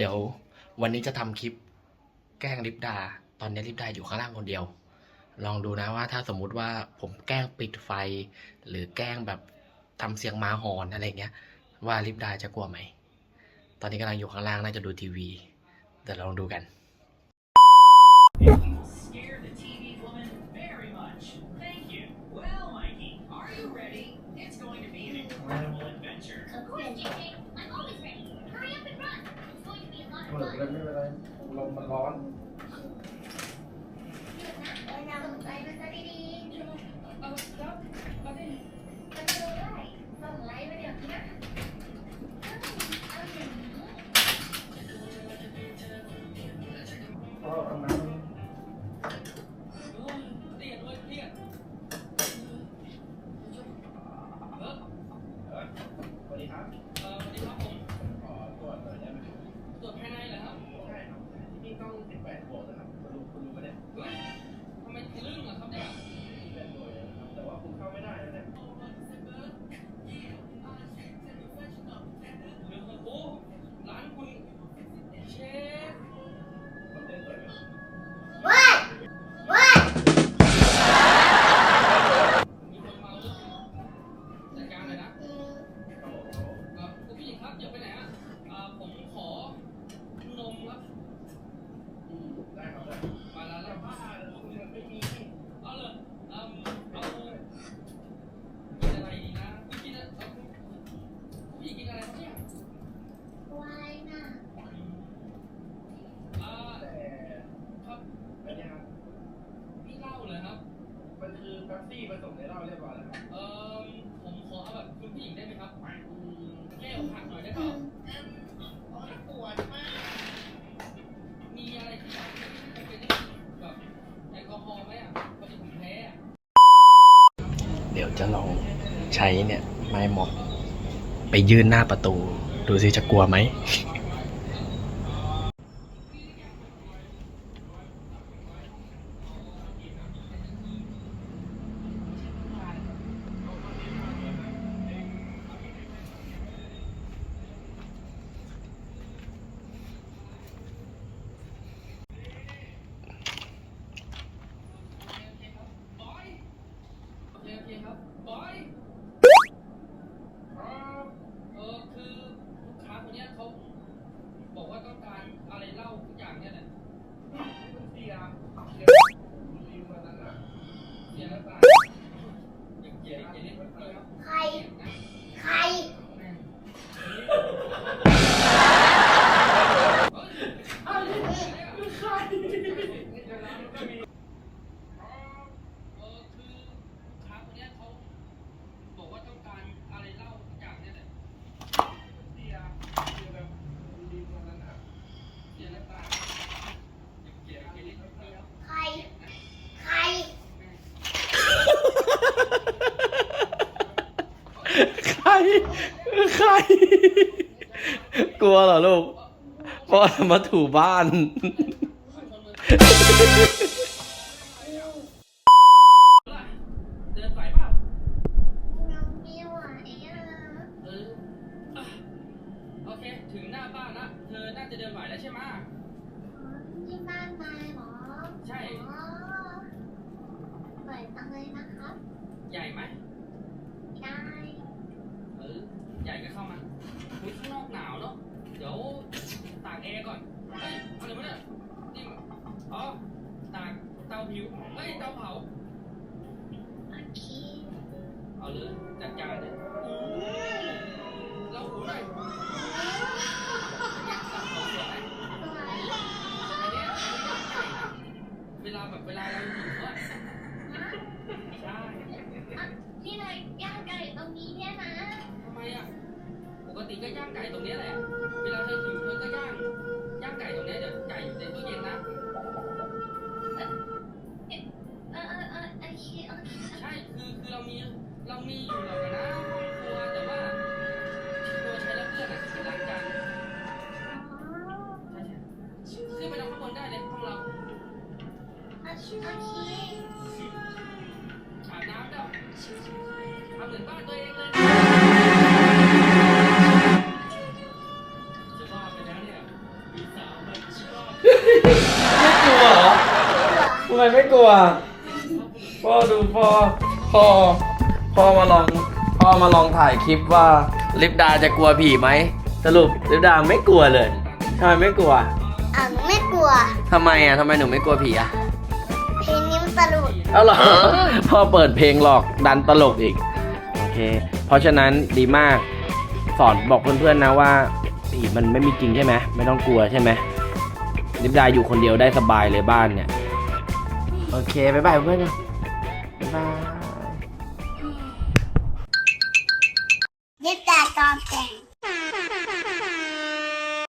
เดี๋ยววันนี้จะทำคลิปแกล้งลิปดา ตอนนี้ลิปดาอยู่ข้างล่างคนเดียว ลองดูนะว่าถ้าสมมุติว่าผมแกล้งปิดไฟ หรือแกล้งแบบทำเสียงหมาหอนอะไรเงี้ย ว่าลิปดาจะกลัวไหม ตอนนี้กำลังอยู่ข้างล่างน่าจะดูทีวี เดี๋ยวลองดูกัน Scare the TV woman very much. Thank you. Well, Mikey, are you ready? It's going to be an incredible adventure. Of course, JJ. I'm always ready. เปิดเลยไม่เป็นไรลมมันร้อนหยุ อย่าไปไหนอะเอ่อผมขอนมครับอืมได้ครับได้มาแล้วแต่แล้วว่าคุณยังไม่มีเอาเลยเอ่อเอากินอะไรดีนะคุณกินอะเอาผู้หญิงกินอะไรครับเนี่ยวายน่ะอ่อแต่ครับอันเนี้ยครับพี่เหล้าเลยครับ มันคือแป๊บซี่ผสมในเหล้าเรียบร้อยแล้วครับเอ่อผมขอเอาแบบคุณผู้หญิงได้ไหมครับ แก้วผักหน่อยได้เปล่าปวดมาก มีอะไรที่แบบไม่เป็นแบบแอลกอฮอล์ไหมอะพอดีผมแพ้อะ เดี๋ยวจะลองใช้เนี่ยไม้ม็อบไปยื่นหน้าประตู ดูสิจะกลัวไหม on computer. ใคร ใคร กลัวเหรอลูกเพราะมาถูบ้าน เตาผิวเฮ้ยเตาเผา โอเคเอาเลยจัดการเลยอู้เราหูหน่อยเป็นไงเตาเผาสวยไหมสวยอันเนี้ยเวลาแบบเวลาเราหิวอะนะใช่นี่เลยย่างไก่ตรงนี้เนี่ยนะทำไมอะปกติก็ย่างไก่ตรงเนี้ยแหละ เวลาเธอหิวเธอก็ย่าง มีเรามีอยู่หรอกนะครัวแต่ว่าครัวใช้แล้วเพื่อนอะคือล้างจานใช่ใช่ขึ้นไปทางข้างบนได้เลยห้องเราอเคโอเคอาบน้ำแล้วทำเหมือนบ้านตัวเองเลยจะว่าไปแล้วเนี่ยไม่กลัวเหรอทำไมไม่กลัวพ่อดูพ่อ พ่อพ่อมาลองพ่อมาลองถ่ายคลิปว่าลิปดาจะกลัวผีไหมสรุปลิปดาไม่กลัวเลยทำไมไม่กลัวอะหนูไม่กลัวทำไมอะทำไมหนูไม่กลัวผีอะเพลงนี้มันตลกเอาเหรอพ่อเปิดเพลงหลอกดันตลกอีกโอเค เพราะฉะนั้นดีมากสอนบอกเพื่อนๆนะว่าผีมันไม่มีจริงใช่ไหมไม่ต้องกลัวใช่ไหมลิปดาอยู่คนเดียวได้สบายเลยบ้านเนี่ย โอเค บ๊ายบายเพื่อนนะบ๊ายบาย